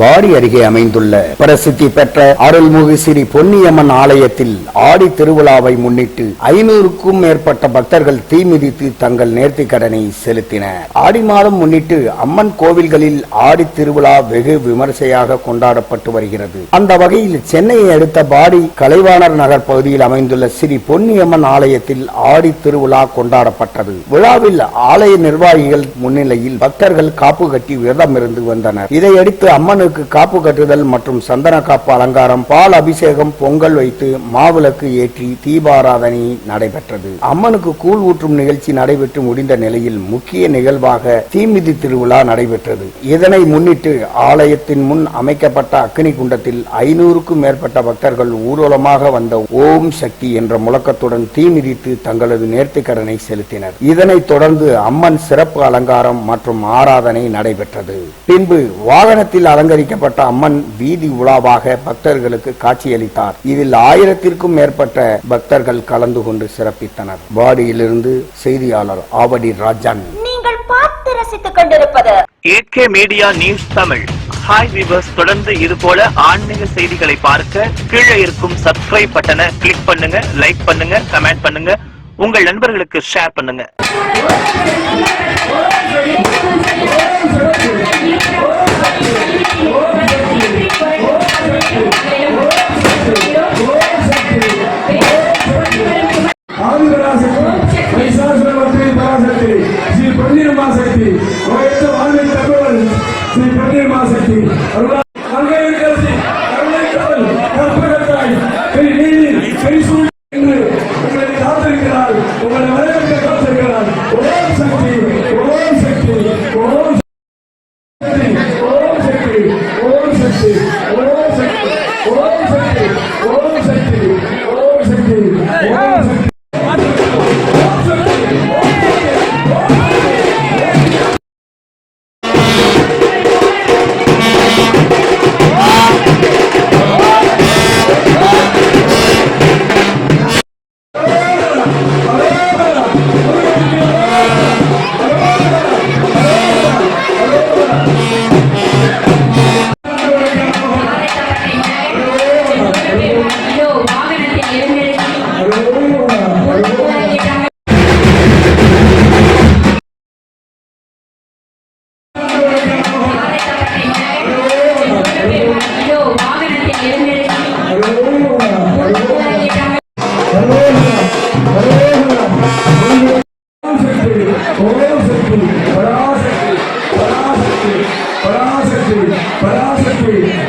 பாடி அருகே அமைந்துள்ள பிரசித்தி பெற்ற அருள்மிகு ஸ்ரீ பொன்னியம்மன் ஆலயத்தில் ஆடி திருவிழாவை முன்னிட்டு ஐநூறுக்கும் மேற்பட்ட பக்தர்கள் தீ மிதித்து தங்கள் நேர்த்தி கடனை செலுத்தினர். ஆடி மாதம் முன்னிட்டு அம்மன் கோவில்களில் ஆடி திருவிழா வெகு விமர்சையாக கொண்டாடப்பட்டு வருகிறது. அந்த வகையில் சென்னையை அடுத்த பாடி கலைவாணர் நகர் பகுதியில் அமைந்துள்ள ஸ்ரீ பொன்னியம்மன் ஆலயத்தில் ஆடி திருவிழா கொண்டாடப்பட்டது. விழாவில் ஆலய நிர்வாகிகள் முன்னிலையில் பக்தர்கள் காப்பு கட்டி விரதம் இருந்து வந்தனர். இதையடுத்து அம்மன் அம்மனுக்கு காப்பு கட்டுதல் மற்றும் சந்தன காப்பு அலங்காரம் பால் அபிஷேகம் பொங்கல் வைத்து மாவிளக்கு ஏற்றி தீபாராதனை நடைபெற்றது. அம்மனுக்கு கூழ் ஊற்றும் நிகழ்ச்சி நடைபெற்று முடிந்த நிலையில் முக்கிய நிகழ்வாக தீமிதி திருவிழா நடைபெற்றது. இதனை முன்னிட்டு ஆலயத்தின் முன் அமைக்கப்பட்ட அக்னி குண்டத்தில் ஐநூறுக்கும் மேற்பட்ட பக்தர்கள் ஊர்வலமாக வந்த ஓம் சக்தி என்ற முழக்கத்துடன் தீமிதித்து தங்களது நேர்த்திக்கடனை செலுத்தினர். இதனைத் தொடர்ந்து அம்மன் சிறப்பு அலங்காரம் மற்றும் ஆராதனை நடைபெற்றது. பின்பு வாகனத்தில் அலங்கரிக்கப்பட்ட அம்மன் வீதி உலாவாக பக்தர்களுக்கு காட்சியளித்தார். இதில் ஆயிரத்திற்கும் மேற்பட்ட பக்தர்கள் கலந்து கொண்டு சிறப்பித்தனர். பாடியிலிருந்து செய்தியாளர் ஆவடி ராஜன். நீங்கள் பார்த்து ரசித்துக் கொண்டிருப்பது AK media news Tamil. Hi viewers தொடர்ந்து இது போல ஆன்மீக செய்திகளை பார்க்க கீழே இருக்கும் சப்ஸ்கிரைப் பட்டனை கிளிக் பண்ணுங்க லைக் பண்ணுங்க கமெண்ட் பண்ணுங்க. உங்கள் நண்பர்களுக்கு ஷேர் பண்ணுங்க. 飞速